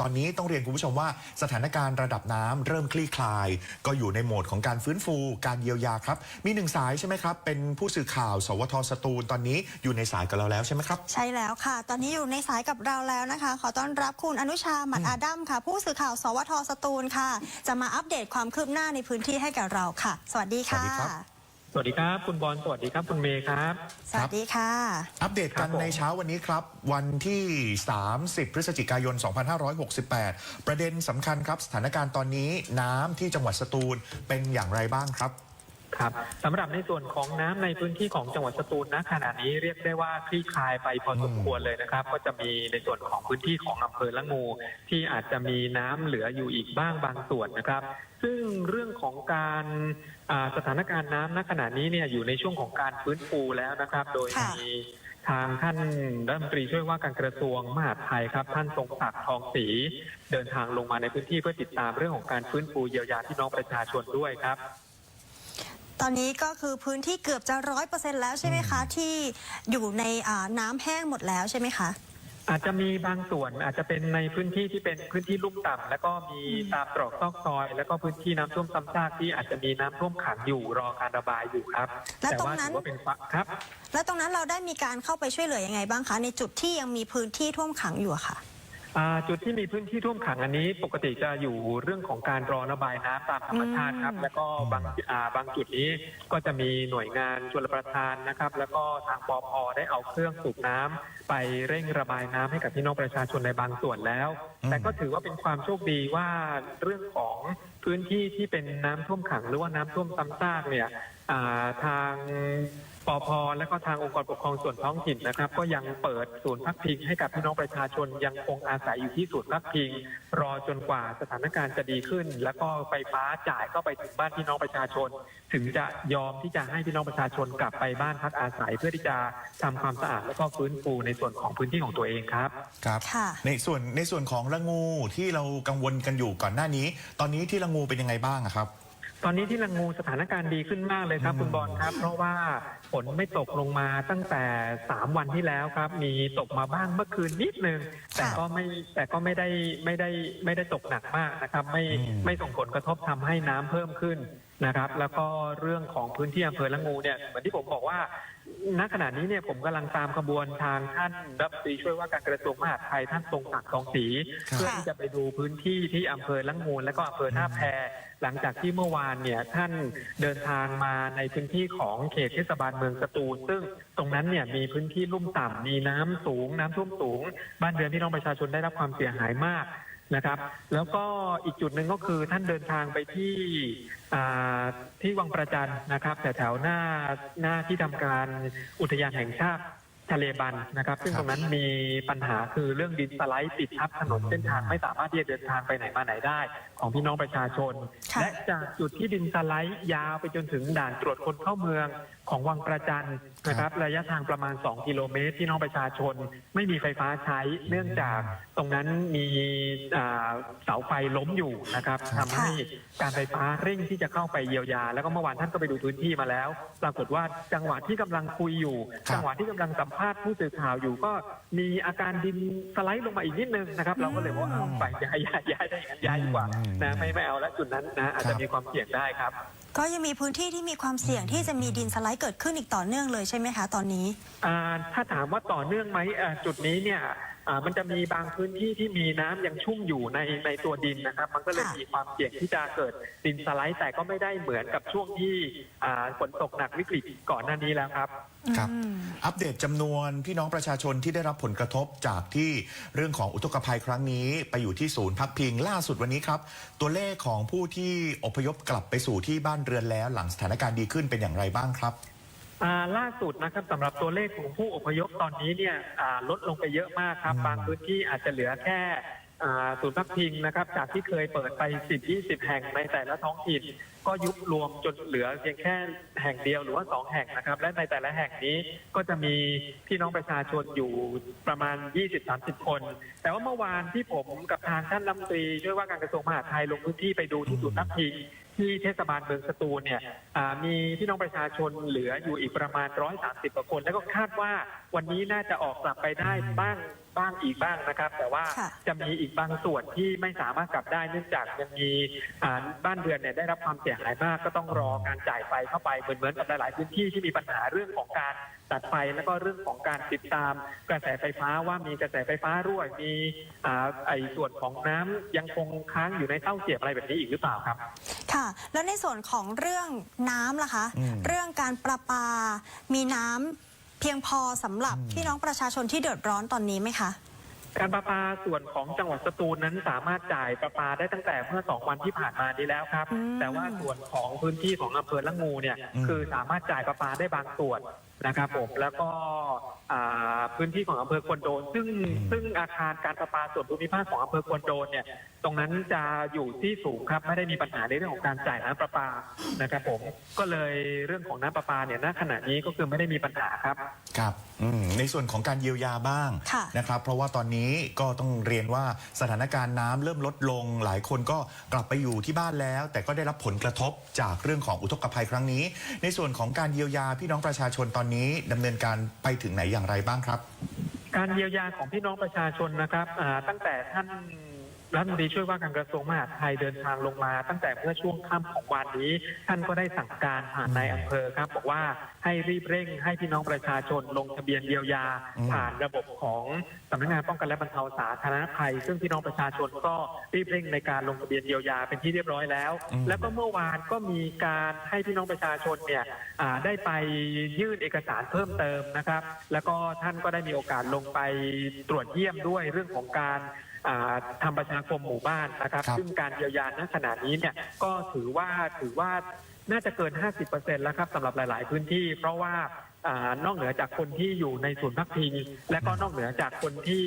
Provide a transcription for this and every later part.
ตอนนี้ต้องเรียนคุณผู้ชมว่าสถานการณ์ระดับน้ำเริ่มคลี่คลาย ก็อยู่ในโหมดของการฟื้นฟูการเยียวยาครับ มีหนึ่งสายใช่ไหมครับ เป็นผู้สื่อข่าว สวทสตูลตอนนี้อยู่ในสายกับเราแล้วใช่ไหมครับ ใช่แล้วค่ะ ตอนนี้อยู่ในสายกับเราแล้วนะคะ ขอต้อนรับคุณอนุชาหมัดอาดัมค่ะ ผู้สื่อข่าว สวทสตูลค่ะ จะมาอัปเดตความคืบหน้าในพื้นที่ให้กับเราค่ะ สวัสดีค่ะ สวัสดีครับสวัสดีครับ คุณบอลสวัสดีครับ คุณเมย์ครับ สวัสดีค่ะ อัปเดตครักับนผม ในเช้าวันนี้ครับ วันที่ 30 พฤศจิกายน 2568 ประเด็นสำคัญครับ สถานการณ์ตอนนี้น้ำที่จังหวัดสตูลเป็นอย่างไรบ้างครับ ครับสำหรับในส่วนของน้ำในพื้นที่ของจังหวัดสตูลณขณะนี้เรียกได้ว่าคลี่คลายไปพอสมควรเลยนะครับ ก็จะมีในส่วนของพื้นที่ของอำเภอละงู ที่อาจจะมีน้ำเหลืออยู่อีกบ้างบางส่วนนะครับ ซึ่งเรื่องของการสถานการณ์น้ำณขณะนี้เนี่ยอยู่ในช่วงของการฟื้นฟูแล้วนะครับ โดยมีทางท่านรัฐมนตรีช่วยว่าการกระทรวงมหาดไทยครับ ท่านทรงศักดิ์ทองศรีเดินทางลงมาในพื้นที่เพื่อติดตามเรื่องของการฟื้นฟูเยียวยาพี่น้องประชาชนด้วยครับ ตอนนี้ก็คือพื้นที่เกือบจะร้อยเปอร์เซ็นแล้วใช่ไหมคะ ที่อยู่ในอ่าน้ำแห้งหมดแล้วใช่ไหมคะ อาจจะมีบางส่วนอาจจะเป็นในพื้นที่ที่เป็นพื้นที่ลุ่มต่ำแล้วก็มีตามตรอกซอกซอย แล้วก็พื้นที่น้ำท่วมซ้ำซากที่อาจจะมีน้ำท่วมขังอยู่รอการระบายอยู่ครับ และแต่ตรงว่านั้ถืนอว่าเป็นฝักครับ แล้วตรงนั้นเราได้มีการเข้าไปช่วยเหลือยังไงบ้างคะ ในจุดที่ยังมีพื้นที่ท่วมขังอยู่อะค่ะ อ่าจุดที่มีพื้นที่ท่วมขังอันนี้ปกติจะอยู่เรื่องของการรอระบายน้ำตามธรรมชาติครับอืมแล้วก็บางอ่าบางจุดนี้ก็จะมีหน่วยงานชลประทานนะครับ แล้วก็ทางปอพได้เอาเครื่องสูบน้ำไปเร่งระบายน้ำให้กับพี่น้องประชาชนในบางส่วนแล้ว อืม แต่ก็ถือว่าเป็นความโชคดีว่าเรื่องของพื้นที่ที่เป็นน้ำท่วมขังหรือว่าน้ำท่วมซ้ำซากเนี่ยอ่าทางปอพและก็ทางองค์กรปกครองส่วนท้องถิ่นนะครับ ก็ยังเปิดศูนย์พักพิงให้กับพี่น้องประชาชนยังคงอาศัยอยู่ที่ศูนย์พักพิง รอจนกว่าสถานการณ์จะดีขึ้น แล้วก็ไฟฟ้าจ่ายเข้าไปถึงบ้านพี่น้องประชาชน ถึงจะยอมที่จะให้พี่น้องประชาชนกลับไปบ้านพักอาศัยเพื่อที่จะทำความสะอาดแล้วก็ฟื้นฟูในส่วนของพื้นที่ของตัวเองครับครับค่ะในส่วนในส่วนของละงูที่เรากังวลกันอยู่ก่อนหน้านี้ ตอนนี้ที่ละงูเป็นยังไงบ้างอะครับ ตอนนี้ที่ละงูสถานการณ์ดีขึ้นมากเลยครับอืมคุณบอลครับ เพราะว่าฝนไม่ตกลงมาตั้งแต่ 3 วันที่แล้วครับ มีตกมาบ้างเมื่อคืนนิดนึง แต่ก็ไม่แต่ก็ไม่ได้ไม่ได้ไม่ได้ตกหนักมากนะครับ ไม่ไม่ส่งผลกระทบทำให้น้ำเพิ่มขึ้นนะครับ แล้วก็เรื่องของพื้นที่อำเภอละงูเนี่ยเหมือนที่ผมบอกว่า ณขณะนี้เนี่ยผมกำลังตามขบวนทางท่านรัฐมนตรีช่วยว่าการกระทรวงมหาดไทยท่านทรงศักดิ์ทองศรีครับเพื่อที่จะไปดูพื้นที่ที่อำเภอละงูและก็อำเภอท่าแพหลังจากที่เมื่อวานเนี่ยท่านเดินทางมาในพื้นที่ของเขตเทศบาลเมืองสตูลซึ่งตรงนั้นเนี่ยมีพื้นที่ลุ่มต่ำมีน้ำสูงน้ำท่วมสูง บ้านเรือนพี่น้องประชาชนได้รับความเสียหายมาก นะครับ แล้วก็อีกจุดหนึ่งก็คือท่านเดินทางไปที่อ่าที่วังประจันนะครับแต่แถวหน้าหน้าที่ทำการอุทยานแห่งชาติทะเลบันนะครับ ซึ่งครับตรงนั้นมีปัญหาคือเรื่องดินสไลด์ปิดทับถนนเส้นทางไม่สามารถที่จะเดินทางไปไหนมาไหนได้ ของพี่น้องประชาชนค่ะและจากจุดที่ดินสไลด์ยาวไปจนถึงด่านตรวจคนเข้าเมือง ของวังประจันนะครับระยะทางประมาณ 2 กิโลเมตรที่น้องประชาชน ไม่มีไฟฟ้าใช้เนื่องจากตรงนั้นมีอ่าเสาไฟล้มอยู่นะครับครับทำให้การไฟฟ้าเร่งที่จะเข้าไปเยียวยา แล้วก็เมื่อวานท่านก็ไปดูพื้นที่มาแล้ว ปรากฏว่าจังหวะที่กำลังคุยอยู่ครับจังหวะที่กำลังสัมภาษณ์ผู้สื่อข่าวอยู่ ก็มีอาการดินสไลด์ลงมาอีกนิดนึงนะครับ เราก็เลยว่าเอาไปย้ายย้ายย้ายได้อย่างนั้นย้ายดีกว่านะไม่ไม่เอาแล้วจุดนั้นนะอาจจะมีความเสี่ยงได้ครับ ก็ยังมีพื้นที่ที่มีความเสี่ยงที่จะมีดินสไลด์เกิดขึ้นอีกต่อเนื่องเลยใช่ไหมคะตอนนี้ อ่าถ้าถามว่าต่อเนื่องไหมอ่าจุดนี้เนี่ย อ่ามันจะมีบางพื้นที่ที่มีน้ำยังชุ่มอยู่ในในตัวดินนะครับ มันก็เลยค่ะมีความเสี่ยงที่จะเกิดดินสไลด์ แต่ก็ไม่ได้เหมือนกับช่วงที่อ่าฝนตกหนักวิกฤตก่อนหน้านี้แล้วครับ ครับ อืม อัปเดตจำนวนพี่น้องประชาชนที่ได้รับผลกระทบจากที่เรื่องของอุทกภัยครั้งนี้ ไปอยู่ที่ศูนย์พักพิงล่าสุดวันนี้ครับ ตัวเลขของผู้ที่อพยพกลับไปสู่ที่บ้านเรือนแล้ว หลังสถานการณ์ดีขึ้นเป็นอย่างไรบ้างครับ อ่าล่าสุดนะครับสำหรับตัวเลขของผู้อพยพตอนนี้เนี่ยอ่าลดลงไปเยอะมากครับอืมบางพื้นที่อาจจะเหลือแค่อ่าศูนย์พักพิงนะครับ จากที่เคยเปิดไป 10 20 แห่งในแต่ละท้องถิ่น ก็ยุบรวมจนเหลือเพียงแค่แห่งเดียวหรือว่า 2 แห่งนะครับ และในแต่ละแห่งนี้ก็จะมีพี่น้องประชาชนอยู่ประมาณ 20-30 คน แต่ว่าเมื่อวานที่ผมกับทางท่านรัฐมนตรีช่วยว่าการกระทรวงมหาดไทยลงพื้นที่ไปดูที่ศูนย์พักพิง ที่เทศบาลเมืองสตูลเนี่ยอ่ามีพี่น้องประชาชนเหลืออยู่อีกประมาณ 130กว่าคน แล้วก็คาดว่าวันนี้น่าจะออกกลับไปได้บ้าง บ้างอีกบ้างนะครับ แต่ว่าค่ะจะมีอีกบางส่วนที่ไม่สามารถกลับได้เนื่องจากยังมีอ่าบ้านเรือนเนี่ยได้รับความเสียหายมากก็ต้องรอการจ่ายไฟเข้าไปเหมือนเหมือนกับหลาย ๆ พื้นที่ที่มีปัญหาเรื่องของการตัดไฟแล้วก็เรื่องของการติดตามกระแสไฟฟ้าว่ามีกระแสไฟฟ้ารั่วมีอ่าไอ้ส่วนของน้ำยังคงค้างอยู่ในเต้าเสียบอะไรแบบนี้อีกหรือเปล่าครับ ค่ะ แล้วในส่วนของเรื่องน้ำล่ะคะอืมเรื่องการประปา มีน้ำ เพียงพอสำหรับพี่น้องประชาชนที่เดือดร้อนตอนนี้ไหมคะ การประปาส่วนของจังหวัดสตูลนั้นสามารถจ่ายประปาได้ตั้งแต่เมื่อสองวันที่ผ่านมานี้แล้วครับ อืม แต่ว่าส่วนของพื้นที่ของอำเภอละงูเนี่ย อืม คือสามารถจ่ายประปาได้บางส่วน นะครับผมแล้วก็อ่าพื้นที่ของอำเภอควนโดน ซึ่งซึ่งอาคารการประปาส่วนภูมิภาคของอำเภอควนโดนเนี่ย ตรงนั้นจะอยู่ที่สูงครับไม่ได้มีปัญหาในเรื่องของการจ่ายน้ำประปานะครับผมก็เลยเรื่องของน้ำประปาเนี่ยณขณะนี้ก็คือไม่ได้มีปัญหาครับ ครับอืมในส่วนของการเยียวยาบ้างค่ะ นะครับ เพราะว่าตอนนี้ก็ต้องเรียนว่าสถานการณ์น้ำเริ่มลดลง หลายคนก็กลับไปอยู่ที่บ้านแล้ว แต่ก็ได้รับผลกระทบจากเรื่องของอุทกภัยครั้งนี้ ในส่วนของการเยียวยาพี่น้องประชาชนตอนนี้ดำเนินการไปถึงไหนอย่างไรบ้างครับ การเยียวยาของพี่น้องประชาชนนะครับอ่าตั้งแต่ท่านรัฐมนตรีช่วยว่าการกระทรวงมหาดไทยเดินทางลงมา ตั้งแต่เมื่อช่วงค่ำของวันนี้ ท่านก็ได้สั่งการผ่านนายอำเภอครับ บอกว่าให้รีบเร่งให้พี่น้องประชาชนลงทะเบียนเยียวยาอืมผ่านระบบของสำนักงานป้องกันและบรรเทาสาธารณภัย ซึ่งพี่น้องประชาชนก็รีบเร่งในการลงทะเบียนเยียวยาเป็นที่เรียบร้อยแล้วอืมแล้วก็เมื่อวานก็มีการให้พี่น้องประชาชนเนี่ยอ่าได้ไปยื่นเอกสารเพิ่มเติมนะครับ แล้วก็ท่านก็ได้มีโอกาสลงไปตรวจเยี่ยมด้วยเรื่องของการอ่าทำประชาคมหมู่บ้านนะครับครับ ซึ่งการเยียวยาณขณะนี้เนี่ยก็ถือว่าถือว่า น่าจะเกิน 50%แล้วครับสำหรับหลาย ๆ พื้นที่ เพราะว่า อานอกเหนือจากคนที่อยู่ในศูนย์พักพิงและก็นอกเหนือจากคนที่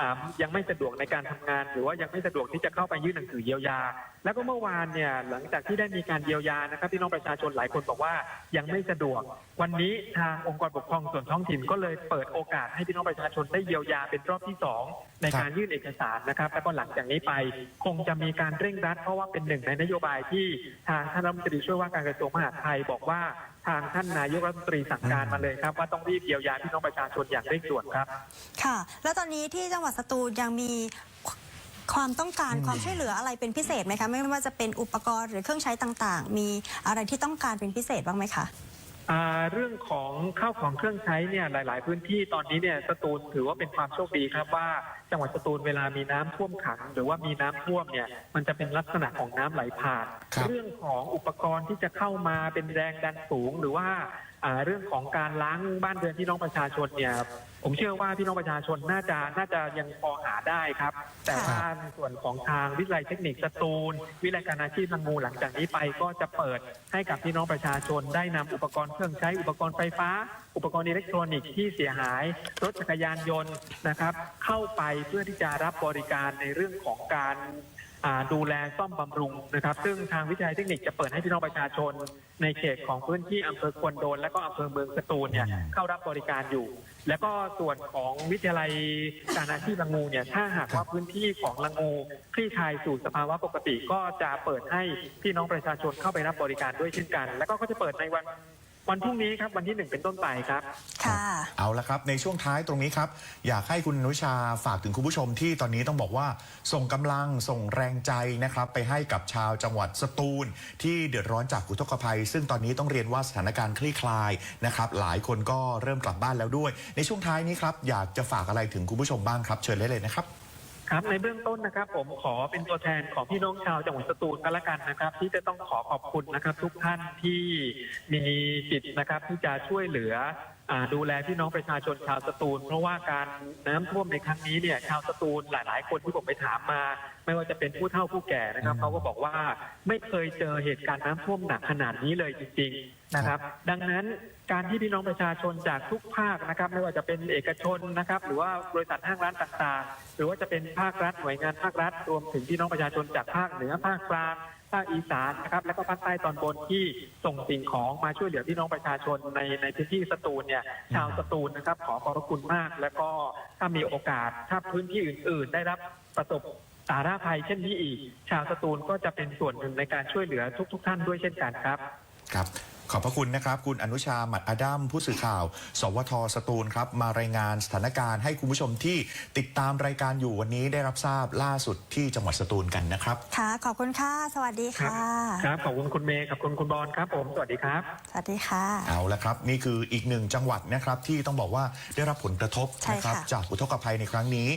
อ่ายังไม่สะดวกในการทำงาน หรือว่ายังไม่สะดวกที่จะเข้าไปยื่นหนังสือเยียวยา แล้วก็เมื่อวานเนี่ยหลังจากที่ได้มีการเยียวยานะครับพี่น้องประชาชนหลายคนบอกว่ายังไม่สะดวก วันนี้ทางองค์กรปกครองส่วนท้องถิ่นก็เลยเปิดโอกาสให้พี่น้องประชาชนได้เยียวยาเป็นรอบที่สองในการยื่นเอกสารนะครับ แล้วก็หลังจากนี้ไปคงจะมีการเร่งรัด เพราะว่าเป็นหนึ่งในนโยบายที่ทางท่านรัฐมนตรีช่วยว่าการกระทรวงมหาดไทยบอกว่า ทางท่านนายกรัฐมนตรีสั่งการมาเลยครับ ว่าต้องรีบเยียวยาพี่น้องประชาชนอย่างเร่งด่วนครับ ค่ะ แล้วตอนนี้ที่จังหวัดสตูลยังมีความต้องการความช่วยเหลืออะไรเป็นพิเศษไหมคะ ไม่ว่าจะเป็นอุปกรณ์หรือเครื่องใช้ต่างๆ มีอะไรที่ต้องการเป็นพิเศษบ้างไหมคะ อ่าเรื่องของข้าวของเครื่องใช้เนี่ยหลาย ๆ พื้นที่ตอนนี้เนี่ยสตูลถือว่าเป็นความโชคดีครับว่า จังหวัดสตูลเวลามีน้ำท่วมขัง หรือว่ามีน้ำท่วมเนี่ยมันจะเป็นลักษณะของน้ำไหลผ่าน ครับ เรื่องของอุปกรณ์ที่จะเข้ามาเป็นแรงดันสูง หรือว่าอ่าเรื่องของการล้างบ้านเรือนพี่น้องประชาชนเนี่ย ผมเชื่อว่าพี่น้องประชาชนน่าจะน่าจะยังพอหาได้ครับ แต่ว่าในส่วนของทางวิทยาลัยเทคนิคสตูล วิทยาการอาชีพลังงูหลังจากนี้ไปก็จะเปิดให้กับพี่น้องประชาชนได้นำอุปกรณ์เครื่องใช้อุปกรณ์ไฟฟ้า อุปกรณ์อิเล็กทรอนิกส์ที่เสียหาย รถจักรยานยนต์นะครับ เข้าไปเพื่อที่จะรับบริการในเรื่องของการ ดูแลซ่อมบำรุงนะครับ ซึ่งทางวิทยาลัยเทคนิคจะเปิดให้พี่น้องประชาชน ในเขตของพื้นที่อำเภอควนโดน และก็อำเภอเมืองสตูลเนี่ยเข้ารับบริการอยู่ แล้วก็ส่วนของวิทยาลัยการอาชีพละงูเนี่ยถ้าหากว่าพื้นที่ของละงูคลี่คลายสู่สภาวะปกติก็จะเปิดให้พี่น้องประชาชนเข้าไปรับบริการด้วยเช่นกัน แล้วก็ก็จะเปิดในวัน วันพรุ่งนี้ครับวันที่หนึ่งเป็นต้นไปครับ ค่ะ เอาละครับ ในช่วงท้ายตรงนี้ครับ อยากให้คุณอนุชาฝากถึงคุณผู้ชมที่ตอนนี้ต้องบอกว่า ส่งกำลังส่งแรงใจนะครับ ไปให้กับชาวจังหวัดสตูล ที่เดือดร้อนจากอุทกภัย ซึ่งตอนนี้ต้องเรียนว่าสถานการณ์คลี่คลายนะครับ หลายคนก็เริ่มกลับบ้านแล้วด้วย ในช่วงท้ายนี้ครับอยากจะฝากอะไรถึงคุณผู้ชมบ้างครับ เชิญได้เลยนะครับ ครับในเบื้องต้นนะครับ ผมขอเป็นตัวแทนของพี่น้องชาวจังหวัดสตูลกันละกันนะครับ ที่จะต้องขอขอบคุณนะครับ ทุกท่านที่มีจิตนะครับที่จะช่วยเหลือ ดูแลพี่น้องประชาชนชาวสตูล เพราะว่าการน้ำท่วมในครั้งนี้เนี่ยชาวสตูลหลาย ๆ คนที่ผมไปถามมา ไม่ว่าจะเป็นผู้เฒ่าผู้แก่นะครับเขาก็บอกว่าไม่เคยเจอเหตุการณ์น้ำท่วมหนักขนาดนี้เลยจริง ๆ นะครับ ดังนั้นการที่พี่น้องประชาชนจากทุกภาคนะครับ ไม่ว่าจะเป็นเอกชนนะครับ หรือว่าบริษัทห้างร้านต่าง ๆ หรือว่าจะเป็นภาครัฐหน่วยงานภาครัฐรวมถึงพี่น้องประชาชนจากภาคเหนือภาคกลาง ภาคอีสานนะครับแล้วก็ภาคใต้ตอนบนที่ส่งสิ่งของมาช่วยเหลือพี่น้องประชาชนในในพื้นที่สตูลเนี่ยชาวสตูลนะครับ ขอขอบพระคุณมาก แล้วก็ถ้ามีโอกาสถ้าพื้นที่อื่น ๆ ได้รับประสบสารารณภัยเช่นนี้อีก ชาวสตูลก็จะเป็นส่วนหนึ่งในการช่วยเหลือทุก ๆ ท่านด้วยเช่นกันครับครับ ขอบพระคุณนะครับ คุณอนุชาหมัดอดัมผู้สื่อข่าว สวทสตูลครับ มารายงานสถานการณ์ให้คุณผู้ชมที่ติดตามรายการอยู่วันนี้ได้รับทราบล่าสุดที่จังหวัดสตูลกันนะครับ ค่ะ ขอบคุณค่ะ สวัสดีครับค่ะ ครับ ขอบคุณคุณเมย์ขอบคุณคุณบอลครับ ผม สวัสดีครับ สวัสดีค่ะ เอาละครับ นี่คืออีกหนึ่งจังหวัดนะครับที่ต้องบอกว่าได้รับผลกระทบใช่นะครับค่ะจากอุทกภัยในครั้งนี้